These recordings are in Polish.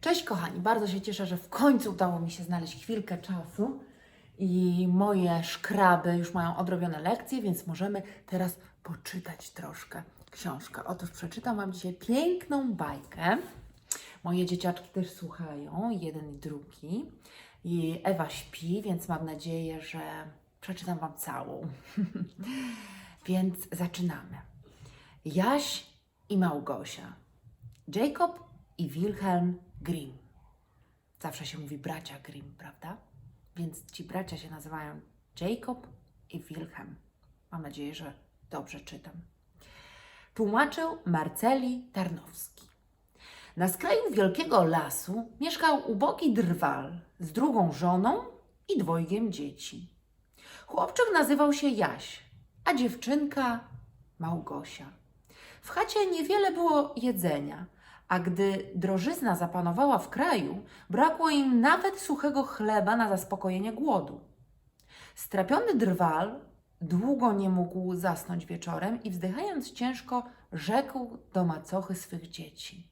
Cześć kochani, bardzo się cieszę, że w końcu udało mi się znaleźć chwilkę czasu i moje szkraby już mają odrobione lekcje, więc możemy teraz poczytać troszkę książkę. Otóż przeczytam Wam dzisiaj piękną bajkę. Moje dzieciaczki też słuchają, jeden i drugi. I Ewa śpi, więc mam nadzieję, że przeczytam Wam całą. więc zaczynamy. Jaś i Małgosia. Jacob i Wilhelm Grimm. Zawsze się mówi bracia Grimm, prawda? Więc ci bracia się nazywają Jacob i Wilhelm. Mam nadzieję, że dobrze czytam. Tłumaczył Marceli Tarnowski. Na skraju wielkiego lasu mieszkał ubogi drwal z drugą żoną i dwojgiem dzieci. Chłopczyk nazywał się Jaś, a dziewczynka Małgosia. W chacie niewiele było jedzenia, a gdy drożyzna zapanowała w kraju, brakło im nawet suchego chleba na zaspokojenie głodu. Strapiony drwal długo nie mógł zasnąć wieczorem i wzdychając ciężko, rzekł do macochy swych dzieci.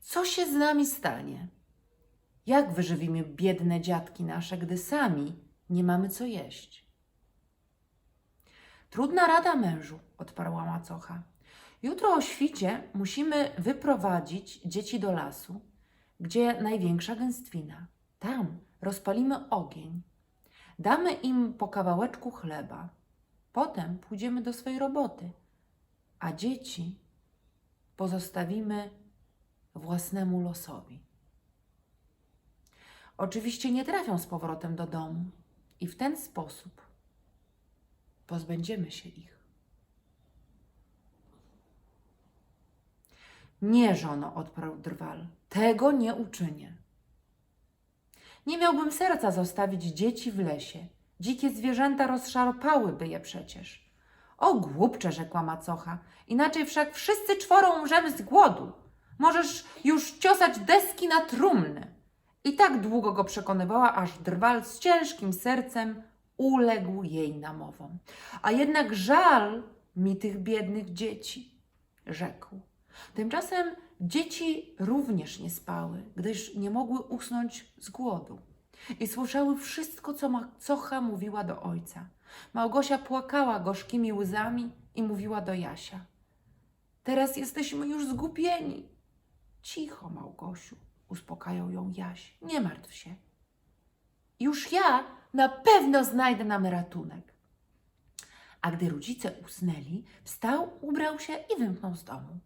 Co się z nami stanie? Jak wyżywimy biedne dziadki nasze, gdy sami nie mamy co jeść? Trudna rada mężu, odparła macocha. Jutro o świcie musimy wyprowadzić dzieci do lasu, gdzie największa gęstwina. Tam rozpalimy ogień. Damy im po kawałeczku chleba. Potem pójdziemy do swojej roboty, a dzieci pozostawimy własnemu losowi. Oczywiście nie trafią z powrotem do domu i w ten sposób pozbędziemy się ich. Nie, żono, odparł drwal, tego nie uczynię. Nie miałbym serca zostawić dzieci w lesie. Dzikie zwierzęta rozszarpałyby je przecież. O głupcze, rzekła macocha, inaczej wszak wszyscy czworo umrzemy z głodu. Możesz już ciosać deski na trumny. I tak długo go przekonywała, aż drwal z ciężkim sercem uległ jej namowom. A jednak żal mi tych biednych dzieci, rzekł. Tymczasem dzieci również nie spały, gdyż nie mogły usnąć z głodu. I słyszały wszystko, co macocha mówiła do ojca. Małgosia płakała gorzkimi łzami i mówiła do Jasia. Teraz jesteśmy już zgubieni. Cicho, Małgosiu, uspokajał ją Jaś. Nie martw się. Już ja na pewno znajdę nam ratunek. A gdy rodzice usnęli, wstał, ubrał się i wymknął z domu.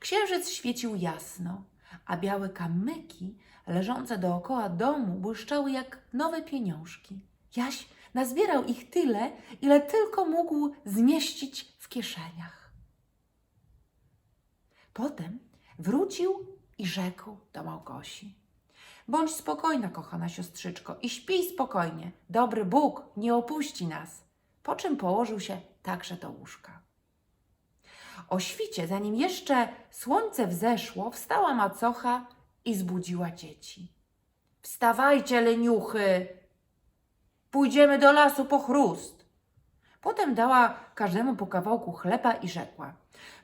Księżyc świecił jasno, a białe kamyki leżące dookoła domu błyszczały jak nowe pieniążki. Jaś nazbierał ich tyle, ile tylko mógł zmieścić w kieszeniach. Potem wrócił i rzekł do Małgosi. Bądź spokojna, kochana siostrzyczko, i śpij spokojnie. Dobry Bóg nie opuści nas. Po czym położył się także do łóżka. O świcie, zanim jeszcze słońce wzeszło, wstała macocha i zbudziła dzieci. Wstawajcie, leniuchy! Pójdziemy do lasu po chrust. Potem dała każdemu po kawałku chleba i rzekła: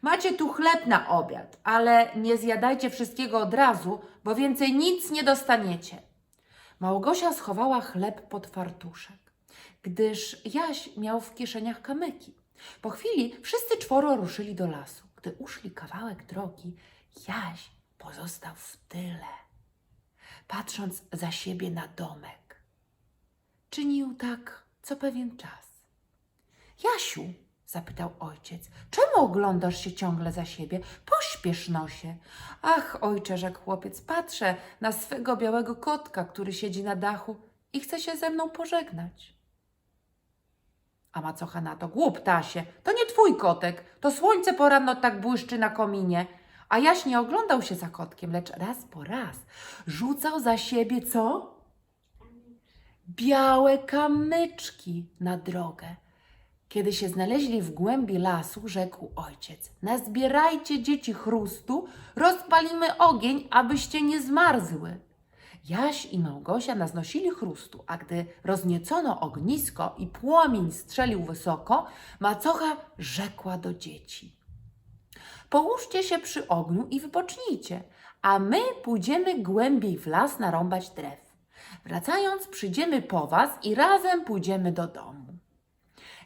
Macie tu chleb na obiad, ale nie zjadajcie wszystkiego od razu, bo więcej nic nie dostaniecie. Małgosia schowała chleb pod fartuszek, gdyż Jaś miał w kieszeniach kamyki. Po chwili wszyscy czworo ruszyli do lasu. Gdy uszli kawałek drogi, Jaś pozostał w tyle, patrząc za siebie na domek. Czynił tak co pewien czas. Jasiu, zapytał ojciec, czemu oglądasz się ciągle za siebie? Pośpiesz nosie. Ach, ojcze, rzekł chłopiec, patrzę na swego białego kotka, który siedzi na dachu i chce się ze mną pożegnać. A macocha na to, głup tasie, to nie twój kotek, to słońce poranno tak błyszczy na kominie. A Jaś nie oglądał się za kotkiem, lecz raz po raz rzucał za siebie co? Białe kamyczki na drogę. Kiedy się znaleźli w głębi lasu, rzekł ojciec: Nazbierajcie dzieci chrustu, rozpalimy ogień, abyście nie zmarzły. Jaś i Małgosia naznosili chrustu, a gdy rozniecono ognisko i płomień strzelił wysoko, macocha rzekła do dzieci: Połóżcie się przy ogniu i wypocznijcie, a my pójdziemy głębiej w las narąbać drew. Wracając, przyjdziemy po was i razem pójdziemy do domu.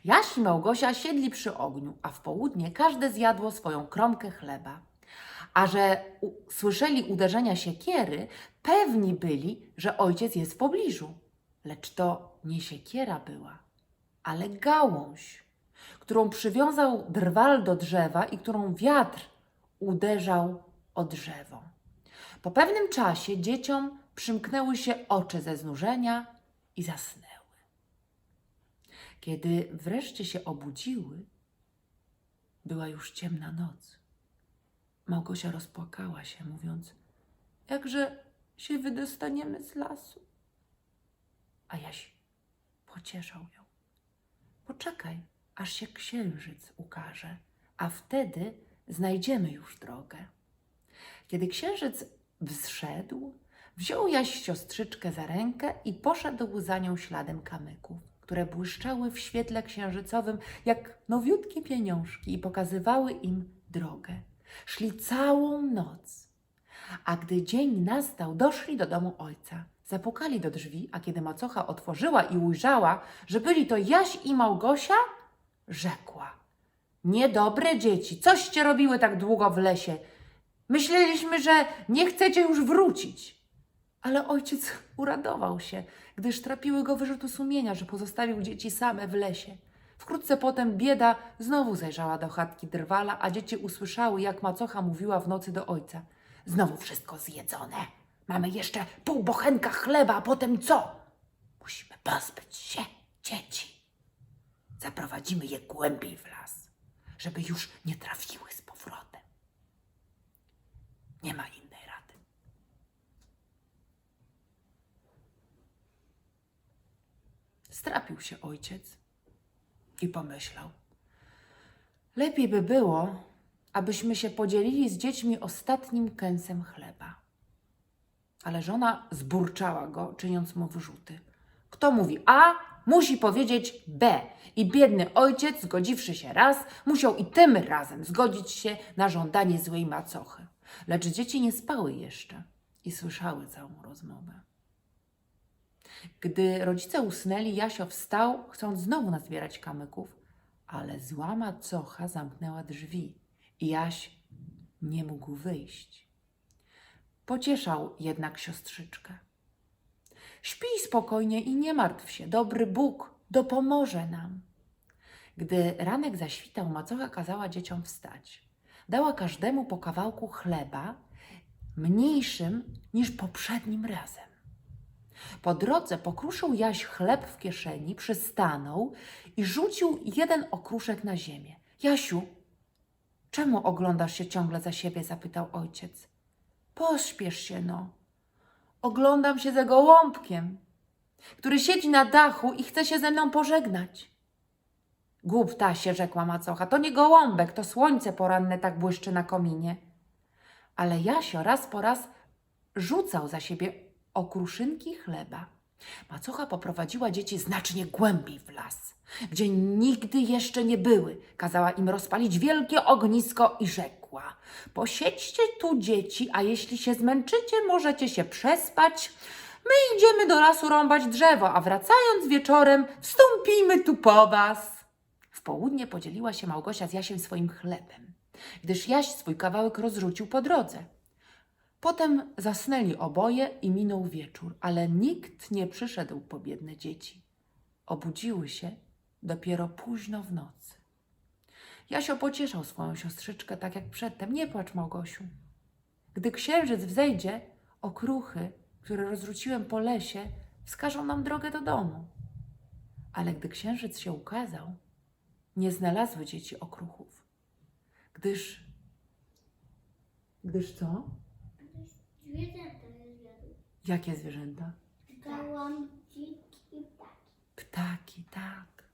Jaś i Małgosia siedli przy ogniu, a w południe każde zjadło swoją kromkę chleba. A że słyszeli uderzenia siekiery, pewni byli, że ojciec jest w pobliżu. Lecz to nie siekiera była, ale gałąź, którą przywiązał drwal do drzewa i którą wiatr uderzał o drzewo. Po pewnym czasie dzieciom przymknęły się oczy ze znużenia i zasnęły. Kiedy wreszcie się obudziły, była już ciemna noc. Małgosia rozpłakała się, mówiąc: Jakże się wydostaniemy z lasu? A Jaś pocieszał ją. Poczekaj, aż się księżyc ukaże, a wtedy znajdziemy już drogę. Kiedy księżyc wzszedł, wziął Jaś siostrzyczkę za rękę i poszedł za nią śladem kamyków, które błyszczały w świetle księżycowym jak nowiutkie pieniążki i pokazywały im drogę. Szli całą noc. A gdy dzień nastał, doszli do domu ojca. Zapukali do drzwi, a kiedy macocha otworzyła i ujrzała, że byli to Jaś i Małgosia, rzekła: Niedobre dzieci, coście robiły tak długo w lesie? Myśleliśmy, że nie chcecie już wrócić. Ale ojciec uradował się, gdyż trapiły go wyrzuty sumienia, że pozostawił dzieci same w lesie. Wkrótce potem bieda znowu zajrzała do chatki drwala, a dzieci usłyszały, jak macocha mówiła w nocy do ojca. Znowu wszystko zjedzone. Mamy jeszcze pół bochenka chleba, a potem co? Musimy pozbyć się dzieci. Zaprowadzimy je głębiej w las, żeby już nie trafiły z powrotem. Nie ma innej rady. Strapił się ojciec i pomyślał: Lepiej by było, abyśmy się podzielili z dziećmi ostatnim kęsem chleba. Ale żona zburczała go, czyniąc mu wyrzuty. Kto mówi A, musi powiedzieć B. I biedny ojciec, zgodziwszy się raz, musiał i tym razem zgodzić się na żądanie złej macochy. Lecz dzieci nie spały jeszcze i słyszały całą rozmowę. Gdy rodzice usnęli, Jasio wstał, chcąc znowu nazbierać kamyków, ale zła macocha zamknęła drzwi Jaś nie mógł wyjść. Pocieszał jednak siostrzyczkę. Śpij spokojnie i nie martw się, dobry Bóg dopomoże nam. Gdy ranek zaświtał, macocha kazała dzieciom wstać. Dała każdemu po kawałku chleba, mniejszym niż poprzednim razem. Po drodze pokruszył Jaś chleb w kieszeni, przystanął i rzucił jeden okruszek na ziemię. Jasiu, czemu oglądasz się ciągle za siebie? zapytał ojciec. Pośpiesz się no. Oglądam się za gołąbkiem, który siedzi na dachu i chce się ze mną pożegnać. Głup tasie, rzekła macocha, to nie gołąbek, to słońce poranne tak błyszczy na kominie. Ale Jasio raz po raz rzucał za siebie okruszynki chleba. Macocha poprowadziła dzieci znacznie głębiej w las, gdzie nigdy jeszcze nie były. Kazała im rozpalić wielkie ognisko i rzekła: Posiedźcie tu dzieci, a jeśli się zmęczycie, możecie się przespać. My idziemy do lasu rąbać drzewo, a wracając wieczorem, wstąpimy tu po was. W południe podzieliła się Małgosia z Jasiem swoim chlebem, gdyż Jaś swój kawałek rozrzucił po drodze. Potem zasnęli oboje i minął wieczór, ale nikt nie przyszedł po biedne dzieci. Obudziły się dopiero późno w nocy. Jasio pocieszał swoją siostrzyczkę tak jak przedtem. Nie płacz, Małgosiu. Gdy księżyc wzejdzie, okruchy, które rozrzuciłem po lesie, wskażą nam drogę do domu. Ale gdy księżyc się ukazał, nie znalazły dzieci okruchów, gdyż... Gdyż co? Zwierzęta je. Jakie zwierzęta? Gołąbki i ptaki. Ptaki, tak.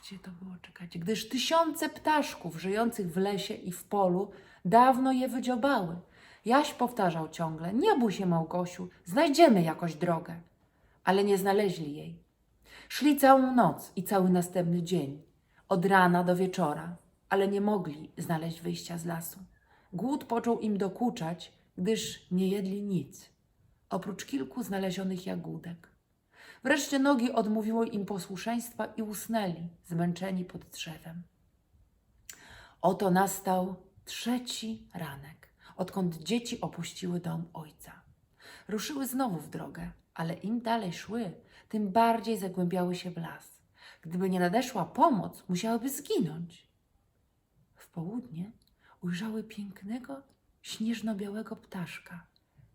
Gdzie to było? Czekajcie. Gdyż tysiące ptaszków żyjących w lesie i w polu dawno je wydziobały. Jaś powtarzał ciągle: Nie bój się, Małgosiu, znajdziemy jakoś drogę. Ale nie znaleźli jej. Szli całą noc i cały następny dzień, od rana do wieczora, ale nie mogli znaleźć wyjścia z lasu. Głód począł im dokuczać, gdyż nie jedli nic, oprócz kilku znalezionych jagódek. Wreszcie nogi odmówiły im posłuszeństwa i usnęli, zmęczeni pod drzewem. Oto nastał trzeci ranek, odkąd dzieci opuściły dom ojca. Ruszyły znowu w drogę, ale im dalej szły, tym bardziej zagłębiały się w las. Gdyby nie nadeszła pomoc, musiałyby zginąć. W południe ujrzały pięknego, śnieżno-białego ptaszka,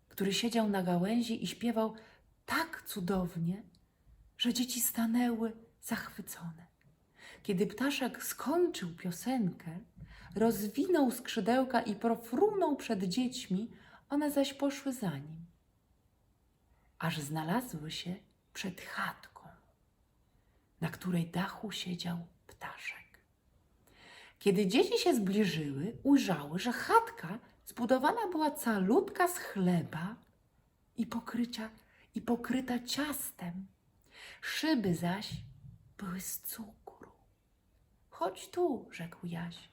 który siedział na gałęzi i śpiewał tak cudownie, że dzieci stanęły zachwycone. Kiedy ptaszek skończył piosenkę, rozwinął skrzydełka i profrunął przed dziećmi, one zaś poszły za nim. Aż znalazły się przed chatką, na której dachu siedział ptaszek. Kiedy dzieci się zbliżyły, ujrzały, że chatka zbudowana była calutka z chleba i, pokrycia, i pokryta ciastem. Szyby zaś były z cukru. Chodź tu, rzekł Jaś.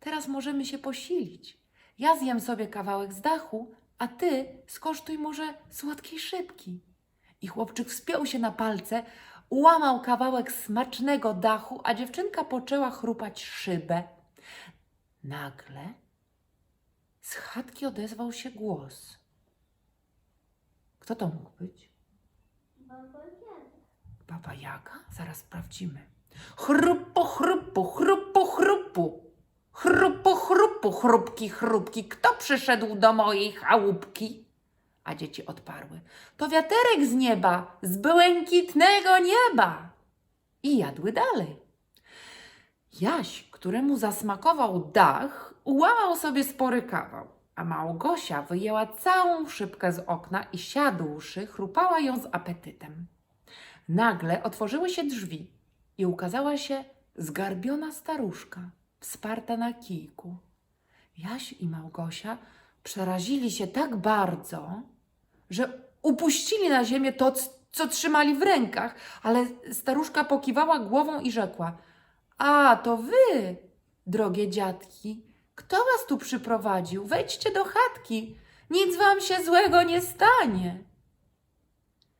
Teraz możemy się posilić. Ja zjem sobie kawałek z dachu, a ty skosztuj może słodkiej szybki. I chłopczyk wspiął się na palce, ułamał kawałek smacznego dachu, a dziewczynka poczęła chrupać szybę. Nagle z chatki odezwał się głos. Kto to mógł być? Baba Jaga. Baba Jaga? Zaraz sprawdzimy. Chrupu, chrupu, chrupu, chrupu. Chrupu, chrupu, chrupki, chrupki. Kto przyszedł do mojej chałupki? A dzieci odparły. To wiaterek z nieba, z błękitnego nieba. I jadły dalej. Jaś, któremu zasmakował dach, ułamał sobie spory kawał, a Małgosia wyjęła całą szybkę z okna i siadłszy, chrupała ją z apetytem. Nagle otworzyły się drzwi i ukazała się zgarbiona staruszka, wsparta na kijku. Jaś i Małgosia przerazili się tak bardzo, że upuścili na ziemię to, co trzymali w rękach, ale staruszka pokiwała głową i rzekła: A, to wy, drogie dziadki, kto was tu przyprowadził? Wejdźcie do chatki, nic wam się złego nie stanie.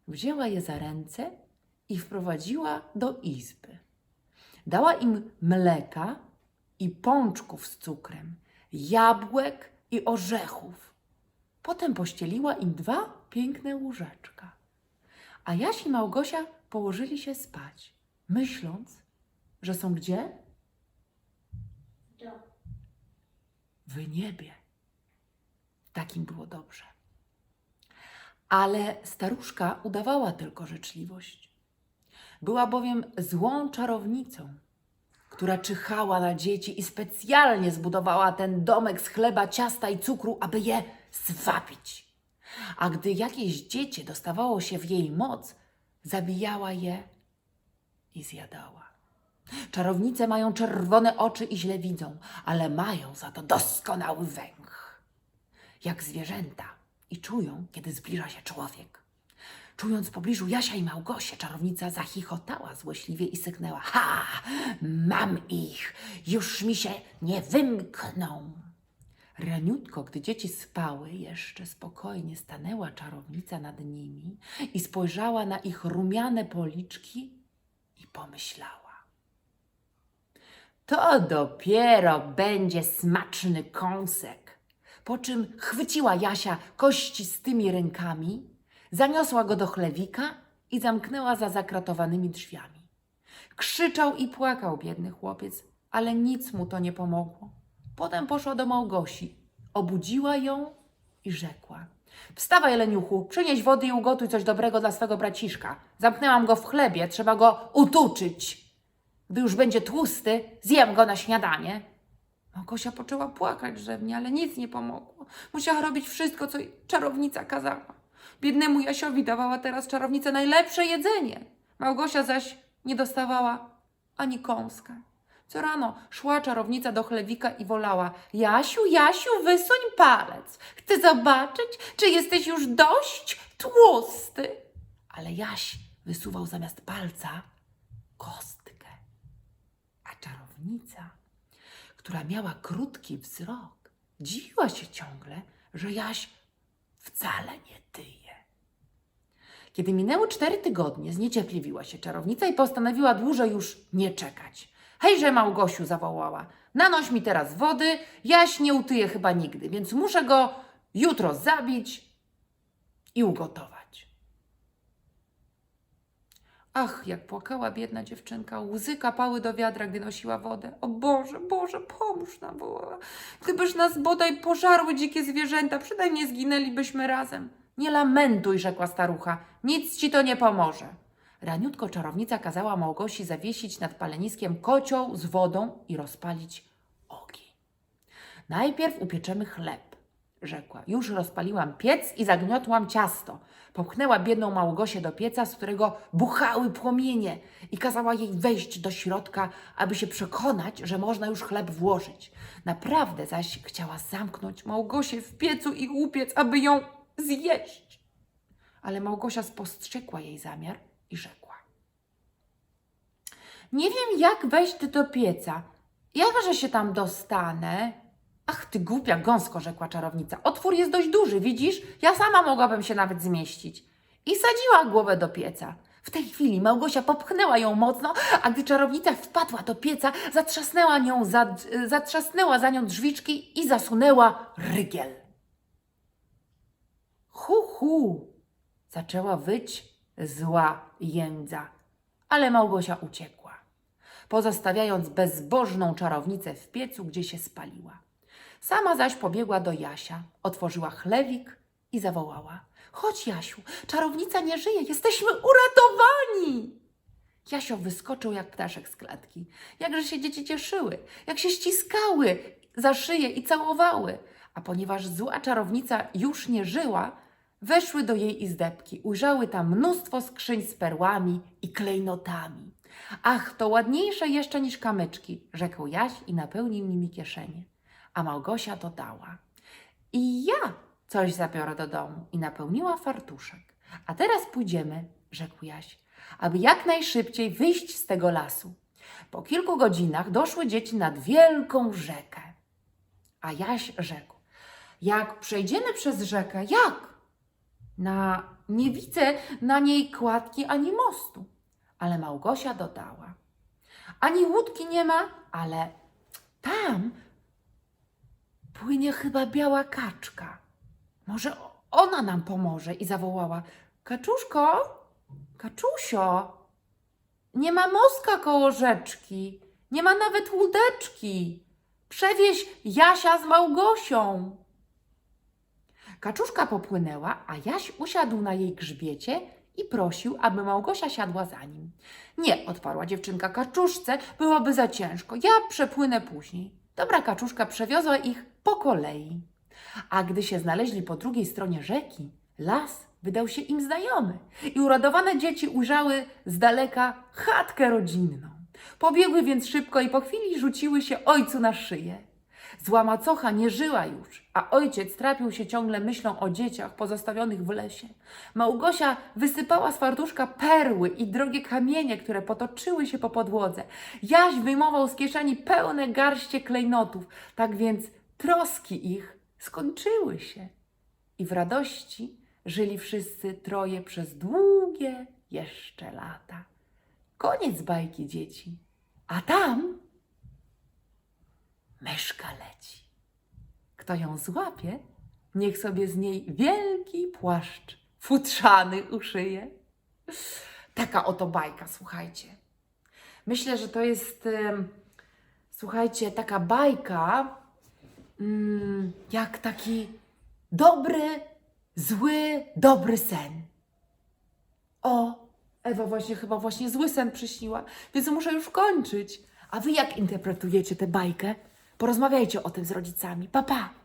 Wzięła je za ręce i wprowadziła do izby. Dała im mleka i pączków z cukrem, jabłek i orzechów. Potem pościeliła im dwa piękne łóżeczka. A Jaś i Małgosia położyli się spać, myśląc, że są gdzie? W niebie. Takim było dobrze. Ale staruszka udawała tylko życzliwość. Była bowiem złą czarownicą, która czyhała na dzieci i specjalnie zbudowała ten domek z chleba, ciasta i cukru, aby je zwabić. A gdy jakieś dziecię dostawało się w jej moc, zabijała je i zjadała. Czarownice mają czerwone oczy i źle widzą, ale mają za to doskonały węch. Jak zwierzęta i czują, kiedy zbliża się człowiek. Czując w pobliżu Jasia i Małgosię, czarownica zachichotała złośliwie i syknęła. Ha! Mam ich! Już mi się nie wymkną! Raniutko, gdy dzieci spały, jeszcze spokojnie stanęła czarownica nad nimi i spojrzała na ich rumiane policzki i pomyślała. To dopiero będzie smaczny kąsek. Po czym chwyciła Jasia kościstymi rękami, zaniosła go do chlewika i zamknęła za zakratowanymi drzwiami. Krzyczał i płakał biedny chłopiec, ale nic mu to nie pomogło. Potem poszła do Małgosi, obudziła ją i rzekła: Wstawaj, leniuchu, przynieś wody i ugotuj coś dobrego dla swego braciszka. Zamknęłam go w chlebie, trzeba go utuczyć. Gdy już będzie tłusty, zjem go na śniadanie. Małgosia poczęła płakać rzewnie, ale nic nie pomogło. Musiała robić wszystko, co czarownica kazała. Biednemu Jasiowi dawała teraz czarownica najlepsze jedzenie. Małgosia zaś nie dostawała ani kąska. Co rano szła czarownica do chlewika i wolała: Jasiu, Jasiu, wysuń palec. Chcę zobaczyć, czy jesteś już dość tłusty. Ale Jaś wysuwał zamiast palca kostkę. A czarownica, która miała krótki wzrok, dziwiła się ciągle, że Jaś wcale nie tyje. Kiedy minęły cztery tygodnie, zniecierpliwiła się czarownica i postanowiła dłużej już nie czekać. Hejże, Małgosiu, zawołała. Nanoś mi teraz wody, Jaś nie utyje chyba nigdy, więc muszę go jutro zabić i ugotować. Ach, jak płakała biedna dziewczynka, łzy kapały do wiadra, gdy nosiła wodę. O Boże, Boże, pomóż nam, wołała. Gdybyż nas bodaj pożarły dzikie zwierzęta, przynajmniej zginęlibyśmy razem. Nie lamentuj, rzekła starucha, nic ci to nie pomoże. Raniutko czarownica kazała Małgosi zawiesić nad paleniskiem kocioł z wodą i rozpalić ogień. Najpierw upieczemy chleb, rzekła. Już rozpaliłam piec i zagniotłam ciasto. Popchnęła biedną Małgosię do pieca, z którego buchały płomienie i kazała jej wejść do środka, aby się przekonać, że można już chleb włożyć. Naprawdę zaś chciała zamknąć Małgosię w piecu i upiec, aby ją zjeść. Ale Małgosia spostrzegła jej zamiar i rzekła. Nie wiem, jak wejść do pieca. Jakże się tam dostanę? Ach, ty głupia gąsko, rzekła czarownica. Otwór jest dość duży, widzisz? Ja sama mogłabym się nawet zmieścić. I sadziła głowę do pieca. W tej chwili Małgosia popchnęła ją mocno, a gdy czarownica wpadła do pieca, zatrzasnęła, nią za, zatrzasnęła za nią drzwiczki i zasunęła rygiel. Hu, hu! Zaczęła wyć zła jędza, ale Małgosia uciekła, pozostawiając bezbożną czarownicę w piecu, gdzie się spaliła. Sama zaś pobiegła do Jasia, otworzyła chlewik i zawołała: Chodź, Jasiu, czarownica nie żyje, jesteśmy uratowani! Jasio wyskoczył jak ptaszek z klatki. Jakże się dzieci cieszyły, jak się ściskały za szyję i całowały. A ponieważ zła czarownica już nie żyła, weszły do jej izdebki. Ujrzały tam mnóstwo skrzyń z perłami i klejnotami. Ach, to ładniejsze jeszcze niż kamyczki, rzekł Jaś i napełnił nimi kieszenie. A Małgosia dodała. I ja coś zabiorę do domu i napełniła fartuszek. A teraz pójdziemy, rzekł Jaś, aby jak najszybciej wyjść z tego lasu. Po kilku godzinach doszły dzieci nad wielką rzekę. A Jaś rzekł, jak przejdziemy przez rzekę, jak? Na, nie widzę na niej kładki ani mostu. Ale Małgosia dodała, ani łódki nie ma, ale tam płynie chyba biała kaczka. Może ona nam pomoże i zawołała: Kaczuszko, kaczusio, nie ma mostka koło rzeczki, nie ma nawet łódeczki. Przewieź Jasia z Małgosią. Kaczuszka popłynęła, a Jaś usiadł na jej grzbiecie i prosił, aby Małgosia siadła za nim. Nie, odparła dziewczynka kaczuszce, byłoby za ciężko. Ja przepłynę później. Dobra kaczuszka przewiozła ich po kolei. A gdy się znaleźli po drugiej stronie rzeki, las wydał się im znajomy i uradowane dzieci ujrzały z daleka chatkę rodzinną. Pobiegły więc szybko i po chwili rzuciły się ojcu na szyję. Zła macocha nie żyła już, a ojciec trapił się ciągle myślą o dzieciach pozostawionych w lesie. Małgosia wysypała z fartuszka perły i drogie kamienie, które potoczyły się po podłodze. Jaś wyjmował z kieszeni pełne garście klejnotów, tak więc troski ich skończyły się. I w radości żyli wszyscy troje przez długie jeszcze lata. Koniec bajki, dzieci. A tam myszka. Kto ją złapie, niech sobie z niej wielki płaszcz futrzany uszyje. Taka oto bajka, słuchajcie. Myślę, że to jest, słuchajcie, taka bajka, mm, jak taki dobry, zły, dobry sen. O, Ewa właśnie chyba właśnie zły sen przyśniła, więc muszę już kończyć. A wy jak interpretujecie tę bajkę? Porozmawiajcie o tym z rodzicami. Pa, pa!